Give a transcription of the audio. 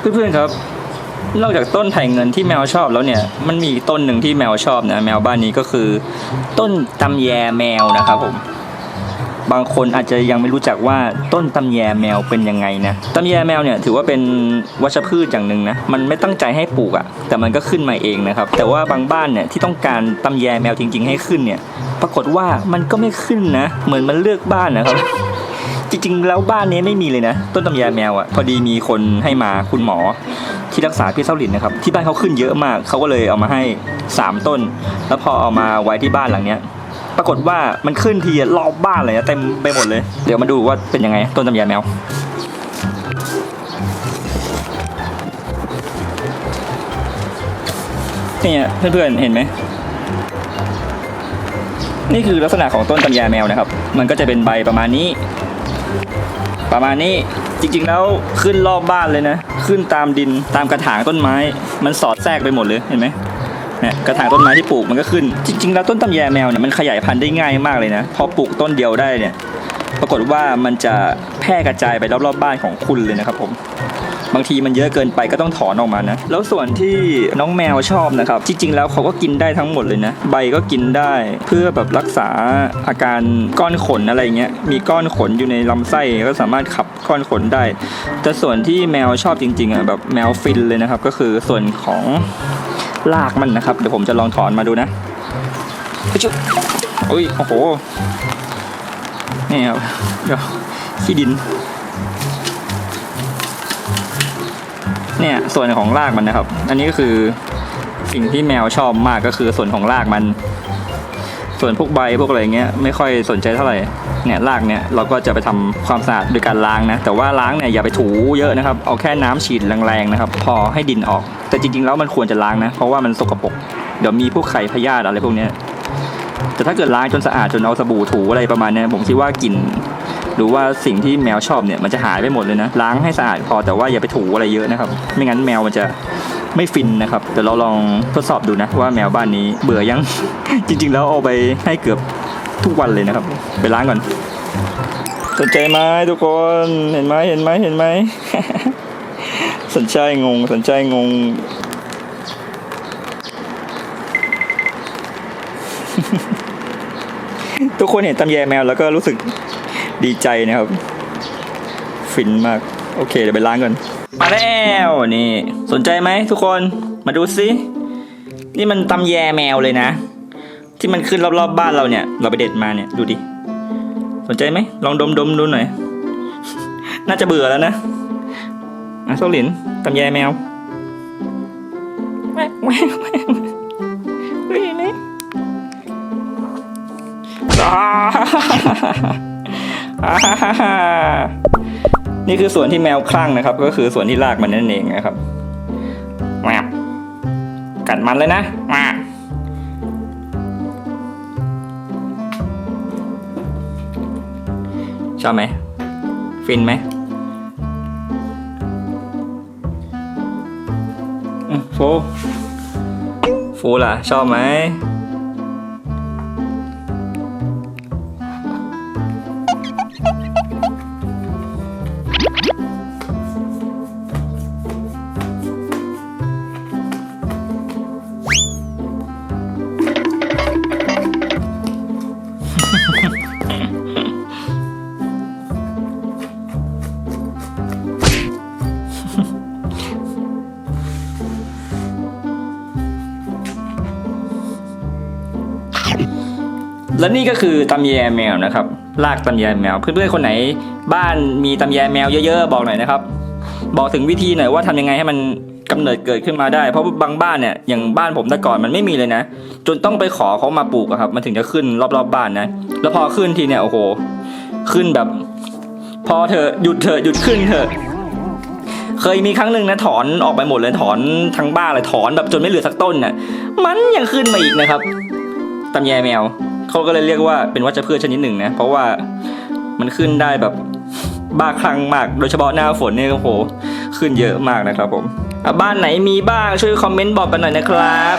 เพื่อนๆครับ นอกจากต้นไผ่เงินที่แมวชอบแล้วเนี่ย มันมีต้นหนึ่งที่แมวชอบนะ แมวบ้านนี้ก็คือ ต้นตำแยแมวนะครับผม บางคนอาจจะยังไม่รู้จักว่าต้นตำแยแมวเป็นยังไงนะตำแยแมวเนี่ยถือว่าเป็นวัชพืชอย่างหนึ่งนะมันไม่ตั้งใจให้ปลูกอะ่ะแต่มันก็ขึ้นมาเองนะครับแต่ว่าบางบ้านเนี่ยที่ต้องการตำแยแมวจริง ๆ ให้ขึ้นเนี่ยปรากฏว่ามันก็ไม่ขึ้นนะ เหมือนมันเลือกบ้านนะครับจริงๆ แล้วบ้านนี้ไม่มีเลยนะ ต้นตำแยแมวอะ่ะพอดีมีคนให้มาคุณหมอ ที่รักษาพี่เส้าหลินนะครับ ที่บ้านเขาขึ้นเยอะมาก เขาก็เลยเอามาให้ 3 ต้น แล้วพอเอามาไว้ที่บ้านหลังเนี้ย ปรากฏว่ามันขึ้นทีรอบบ้านเลยนะเต็มไปหมดเลย เดี๋ยวมาดูว่าเป็นยังไง ต้นตำแยแมวเนี่ยเพื่อนๆเห็นไหมนี่คือลักษณะของต้นตำแยแมวนะครับ มันก็จะเป็นใบประมาณนี้ ประมาณนี้จริงๆแล้วขึ้นรอบบ้านเลยนะ ขึ้นตามดินตามกระถางต้นไม้ มันสอดแทรกไปหมดเลยเห็นไหม เนี่ยกระถางต้นไม้ที่ปลูกมันก็ขึ้น จริง ๆ แล้วต้นตำแยแมวเนี่ยมันขยายพันธุ์ได้ง่ายมากเลยนะ พอปลูกต้นเดียวได้เนี่ย ปรากฏว่ามันจะแพร่กระจายไปรอบๆบ้านของคุณเลยนะครับผมบางทีมันเยอะเกินไปก็ต้องถอนออกมานะ แล้วส่วนที่น้องแมวชอบนะครับ จริง ๆ แล้วเขาก็กินได้ทั้งหมดเลยนะ ใบก็กินได้เพื่อแบบรักษาอาการก้อนขนอะไรเงี้ย มีก้อนขนอยู่ในลำไส้ก็สามารถขับก้อนขนได้ แต่ส่วนที่แมวชอบจริงๆอะแบบแมวฟินเลยนะครับ ก็คือส่วนของ รากมันนะครับ เดี๋ยวผมจะลองถอนมาดูนะชุบอุ้ยโอ้โห นี่ครับ เดี๋ยวขี้ดิน เนี่ยส่วนของรากมันนะครับ อันนี้ก็คือสิ่งที่แมวชอบมากก็คือส่วนของรากมัน ส่วนพวกใบพวกอะไรเงี้ยไม่ค่อยสนใจเท่าไหร่เนี่ยรากเนี่ยเราก็จะไปทำความสะอาดโดยการล้างนะ แต่ว่าล้างเนี่ยอย่าไปถูเยอะนะครับ เอาแค่น้ำฉีดแรงๆนะครับ พอให้ดินออก แต่จริงๆแล้วมันควรจะล้างนะ เพราะว่ามันสกปรกเดี๋ยวมีพวกไข่พยาธิอะไรพวกเนี้ยแต่ถ้าเกิดล้างจนสะอาดจนเอาสบู่ถูอะไรประมาณเนี้ยผมคิดว่ากลิ่นหรือว่าสิ่งที่แมวชอบเนี่ยมันจะหายไปหมดเลยนะล้างให้สะอาดพอแต่ว่าอย่าไปถูอะไรเยอะนะครับ ไม่งั้นแมวมันจะ ไม่ฟินนะครับเดี๋ยวเราลองทดสอบดูนะว่าแมวบ้านนี้เบื่อยัง จริง ๆ แล้วเอาไปให้เกือบทุกวันเลยนะครับ ไปล้างก่อนสนใจไหมทุกคนเห็นไหมเห็นไหมเห็นไหมสนใจงงสนใจงง ทุกคนเห็นตำแยแมวแล้วก็รู้สึกดีใจนะครับ ฟินมาก โอเคเดี๋ยวไปล้างก่อน มาแล้วนี่ สนใจไหมทุกคนมาดูสินี่มันตำแยแมวเลยนะ ที่มันขึ้นรอบๆบบ้านเราเนี่ย เราไปเด็ดมาเนี่ยดูดิ สนใจไหมลองดมดมดูหน่อย น่าจะเบื่อแล้วนะอะโซลินตำแยแมวแวแว๊กแว๊กเฮ้ยนี่อ่าอ่าฮ่าฮ่า นี่คือส่วนที่แมวคลั่งนะครับ ก็คือส่วนที่ลากมันนั่นเองนะครับแมวกัดมันเลยนะมาชอบไหม ฟินไหมอืมโฟโฟล่ะ ชอบไหม และนี่ก็คือตำแยแมวนะครับ ลากตำแยแมว เพื่อนๆคนไหน บ้านมีตำแยแมวเยอะๆบอกหน่อยนะครับ บอกถึงวิธีหน่อยว่าทำยังไงให้มันกำเนิดเกิดขึ้นมาได้ เพราะบางบ้านเนี่ยอย่างบ้านผมแต่ก่อนมันไม่มีเลยนะ จนต้องไปขอเขามาปลูกครับ มันถึงจะขึ้นรอบๆบบ้านนะ แล้วพอขึ้นทีเนี่ยโอ้โห ขึ้นแบบ พอเธอหยุดเถอหยุดขึ้นเถอเคยมีครั้งหนึ่งนะถอนออกไปหมดเลยถอนทั้งบ้านเลยถอนแบบจนไม่เหลือสักต้นน่ะมันยังขึ้นมาอีกนะครับตำแยแมว เขาก็เลยเรียกว่าเป็นวัชพืชชนิดหนึ่งนะเพราะว่ามันขึ้นได้แบบบ้าคลั่งมาก โดยเฉพาะหน้าฝนเนี่ยโอ้โหขึ้นเยอะมากนะครับผมบ้านไหนมีบ้างช่วยคอมเมนต์บอกกันหน่อยนะครับ